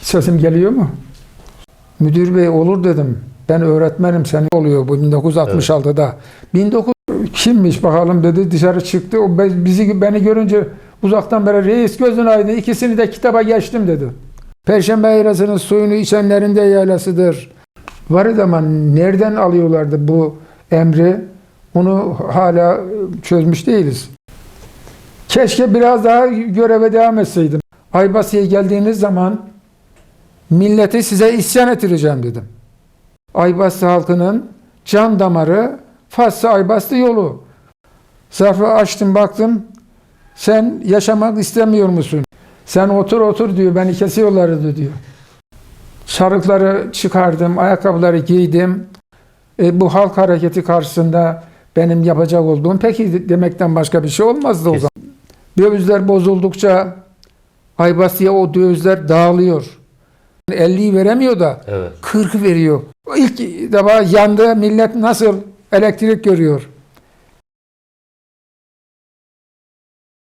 sesim geliyor mu? Müdür bey olur dedim. Ben öğretmenim sen oluyor bu 1966'da. 19 kimmiş bakalım dedi dışarı çıktı. O bizi beni görünce uzaktan beri reis gözün aydın ikisini de kitaba geçtim dedi. Perşembe ayrasının suyunu içenlerin de yaylasıdır. Var zaman nereden alıyorlardı bu emri? Onu hala çözmüş değiliz. Keşke biraz daha göreve devam etseydim. Aybasya'ya geldiğiniz zaman milleti size isyan ettireceğim dedim. Aybasya halkının can damarı Faslı Aybaslı yolu. Zarfı açtım baktım. Sen yaşamak istemiyor musun? Sen otur otur diyor. Beni kesiyorlardı diyor. Sarıkları çıkardım, ayakkabıları giydim. E, bu halk hareketi karşısında benim yapacak olduğum peki demekten başka bir şey olmazdı o zaman. Dövizler bozuldukça Aybasya o dövizler dağılıyor. 50'yi veremiyor da Evet. 40 veriyor. İlk defa yandı millet nasıl elektrik görüyor.